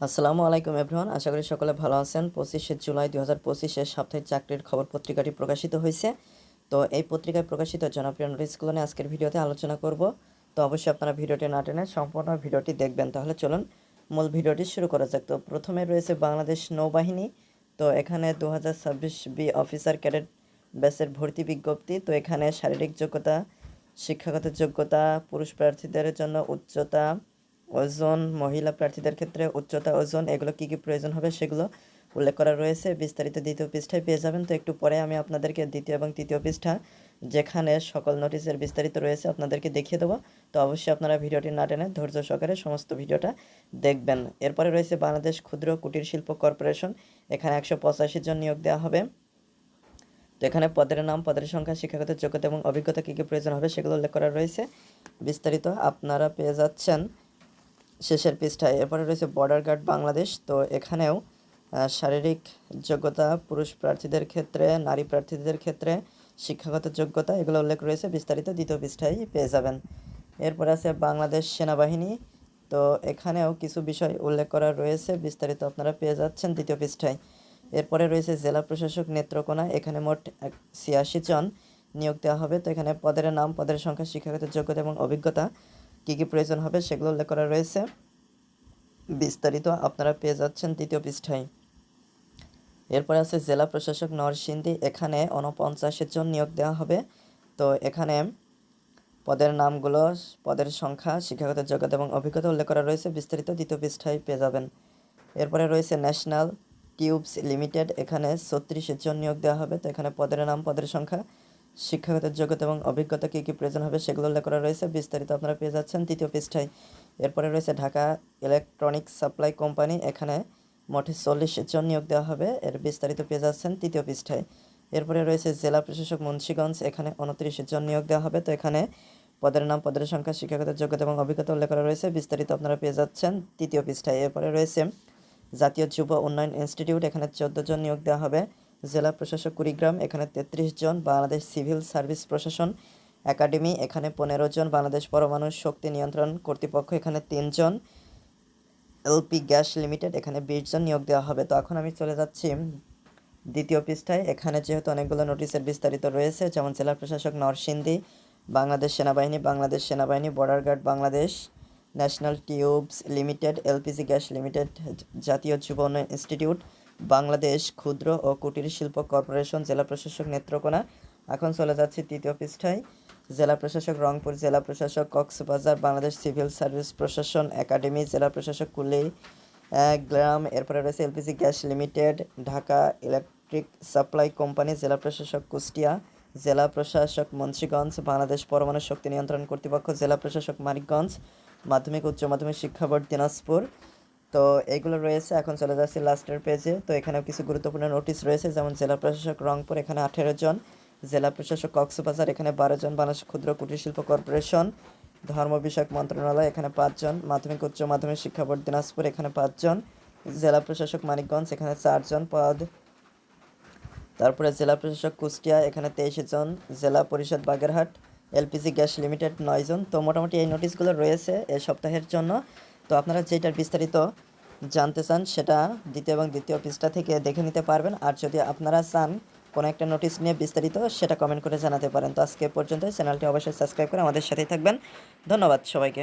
আসসালামু আলাইকুম, এভরিওয়ান। আশা করি সকলে ভালো আছেন। পঁচিশে জুলাই দু হাজার পঁচিশে সাপ্তাহিক চাকরির খবর পত্রিকাটি প্রকাশিত হয়েছে। তো এই পত্রিকায় প্রকাশিত জনপ্রিয় নোটিশগুলো নিয়ে আজকের ভিডিওতে আলোচনা করব। তো অবশ্যই আপনারা ভিডিওটি না টেনে সম্পূর্ণ ভিডিওটি দেখবেন। তাহলে চলুন মূল ভিডিওটি শুরু করা যাক। তো প্রথমে রয়েছে বাংলাদেশ নৌবাহিনী। তো এখানে দু হাজার ছাব্বিশ বি অফিসার ক্যাডেট ব্যাচের ভর্তি বিজ্ঞপ্তি। তো এখানে শারীরিক যোগ্যতা, শিক্ষাগত যোগ্যতা, পুরুষ প্রার্থীদের জন্য উচ্চতা ওজন, মহিলা প্রার্থীদের ক্ষেত্রে উচ্চতা, ওজন, এগুলো কী কী প্রয়োজন হবে সেগুলো উল্লেখ করা রয়েছে। বিস্তারিত দ্বিতীয় পৃষ্ঠায় পেয়ে যাবেন। তো একটু পরে আমি আপনাদেরকে দ্বিতীয় এবং তৃতীয় পৃষ্ঠা যেখানে সকল নোটিশের বিস্তারিত রয়েছে আপনাদেরকে দেখিয়ে দেবো। তো অবশ্যই আপনারা ভিডিওটি না টেনে ধৈর্য সহকারে সমস্ত ভিডিওটা দেখবেন। এরপরে রয়েছে বাংলাদেশ ক্ষুদ্র কুটির শিল্প কর্পোরেশন। এখানে একশো পঁচাশি জন নিয়োগ দেওয়া হবে। তো এখানে পদের নাম, পদের সংখ্যা, শিক্ষাগত যোগ্যতা এবং অভিজ্ঞতা কী কী প্রয়োজন হবে সেগুলো উল্লেখ করা রয়েছে। বিস্তারিত আপনারা পেয়ে যাচ্ছেন। শেষের পৃষ্ঠায়। এরপরে রয়েছে বর্ডার গার্ড বাংলাদেশ তো এখানেও শারীরিক যোগ্যতা, পুরুষ প্রার্থীদের ক্ষেত্রে, নারী প্রার্থীদের ক্ষেত্রে, শিক্ষাগত যোগ্যতা, এগুলো উল্লেখ রয়েছে। বিস্তারিত দ্বিতীয় পৃষ্ঠায় পেয়ে যাবেন। এরপরে আছে বাংলাদেশ সেনাবাহিনী। তো এখানেও কিছু বিষয় উল্লেখ করা রয়েছে। বিস্তারিত আপনারা পেয়ে যাচ্ছেন দ্বিতীয় পৃষ্ঠায়। এরপরে রয়েছে জেলা প্রশাসক নেত্রকোনা। এখানে মোট ছিয়াশি জন নিয়োগ দেওয়া হবে। তো এখানে পদের নাম, পদের সংখ্যা, শিক্ষাগত যোগ্যতা এবং অভিজ্ঞতা কী কী প্রয়োজন হবে সেগুলো উল্লেখ করা রয়েছে। বিস্তারিত আপনারা পেয়ে যাচ্ছেন তৃতীয় পৃষ্ঠায়। এরপরে আছে, জেলা প্রশাসক নরসিংদী, এখানে উনপঞ্চাশ জন নিয়োগ দেওয়া হবে। তো এখানে পদের নামগুলো, পদের সংখ্যা, শিক্ষাগত যোগ্যতা এবং অভিজ্ঞতা উল্লেখ করা রয়েছে। বিস্তারিত দ্বিতীয় পৃষ্ঠায় পেয়ে যাবেন। এরপরে রয়েছে, ন্যাশনাল টিউবস লিমিটেড, এখানে ছত্রিশ জন নিয়োগ দেওয়া হবে। তো এখানে পদের নাম, পদের সংখ্যা শিক্ষাগত যোগ্যতা এবং অভিজ্ঞতা কী কী প্রয়োজন হবে সেগুলো উল্লেখ করা রয়েছে। বিস্তারিত আপনারা পেয়ে যাচ্ছেন তৃতীয় পৃষ্ঠায়। এরপরে রয়েছে ঢাকা ইলেকট্রনিক্স সাপ্লাই কোম্পানি, এখানে মোটে চল্লিশ জন নিয়োগ দেওয়া হবে। এর বিস্তারিত পেয়ে যাচ্ছেন তৃতীয় পৃষ্ঠায়। এরপরে রয়েছে জেলা প্রশাসক মুন্সীগঞ্জ, এখানে উনত্রিশ জন নিয়োগ দেওয়া হবে। তো এখানে পদের নাম, পদের সংখ্যা, শিক্ষাগত যোগ্যতা এবং অভিজ্ঞতা উল্লেখ করা রয়েছে। বিস্তারিত আপনারা পেয়ে যাচ্ছেন তৃতীয় পৃষ্ঠায়। এরপরে রয়েছে জাতীয় যুব উন্নয়ন ইনস্টিটিউট, এখানে চোদ্দ জন নিয়োগ দেওয়া হবে। জেলা প্রশাসক কুড়িগ্রাম, এখানে তেত্রিশ জন, বাংলাদেশ সিভিল সার্ভিস প্রশাসন একাডেমি, এখানে পনেরো জন, বাংলাদেশ পরমাণু শক্তি নিয়ন্ত্রণ কর্তৃপক্ষ, এখানে তিনজন এলপি গ্যাস লিমিটেড, এখানে বিশ জন নিয়োগ দেওয়া হবে। তো এখন আমি চলে যাচ্ছি দ্বিতীয় পৃষ্ঠায়। এখানে যেহেতু অনেকগুলো নোটিশের বিস্তারিত রয়েছে, যেমন জেলা প্রশাসক নরসিংদী, বাংলাদেশ সেনাবাহিনী বাংলাদেশ সেনাবাহিনী, border guard Bangladesh, national tubes limited, LPG gas limited, জাতীয় যুব ইনস্টিটিউট বাংলাদেশ ক্ষুদ্র ও কুটির শিল্প কর্পোরেশন জেলা প্রশাসক নেত্রকোনা। এখন চলে যাচ্ছি তৃতীয় পৃষ্ঠায়। জেলা প্রশাসক রংপুর, জেলা প্রশাসক কক্সবাজার, বাংলাদেশ সিভিল সার্ভিস প্রশাসন একাডেমি, জেলা প্রশাসক কুলি গ্রাম, এরপরে রয়েছে LPG gas limited, Dhaka electric supply company, জেলা প্রশাসক কুষ্টিয়া, জেলা প্রশাসক মুন্সিগঞ্জ, বাংলাদেশ পরমাণু শক্তি নিয়ন্ত্রণ কর্তৃপক্ষ, জেলা প্রশাসক মানিকগঞ্জ, মাধ্যমিক, উচ্চ মাধ্যমিক শিক্ষা বোর্ড দিনাজপুর। তো এইগুলো রয়েছে, এখন চলে যাচ্ছি লাস্টের পেজে তো এখানেও কিছু গুরুত্বপূর্ণ নোটিশ রয়েছে, যেমন জেলা প্রশাসক রংপুর, এখানে আঠেরো জন। জেলা প্রশাসক কক্সবাজার, এখানে বারো জন। বাংলাদেশ ক্ষুদ্র কুটির শিল্প কর্পোরেশন, ধর্ম বিষয়ক মন্ত্রণালয়, এখানে পাঁচজন মাধ্যমিক, উচ্চ মাধ্যমিক শিক্ষা বোর্ড দিনাজপুর, এখানে পাঁচজন জেলা প্রশাসক মানিকগঞ্জ, এখানে চারজন পদ। তারপরে জেলা প্রশাসক কুষ্টিয়া, এখানে তেইশ জন। জেলা পরিষদ বাগেরহাট, এলপিজি গ্যাস লিমিটেড, নয় জন। তো মোটামুটি এই নোটিশগুলো রয়েছে এই সপ্তাহের জন্য। তো আপনারা যেটার বিস্তারিত জানতে চান, সেটা দ্বিতীয় এবং দ্বিতীয় পৃষ্ঠা থেকে দেখে নিতে পারবেন। আর যদি আপনারা চান কোনো একটা নোটিশ নিয়ে বিস্তারিত, সেটা কমেন্ট করে জানাতে পারেন। তো আজকে পর্যন্ত চ্যানেলটি অবশ্যই সাবস্ক্রাইব করে আমাদের সাথেই থাকবেন। ধন্যবাদ সবাইকে।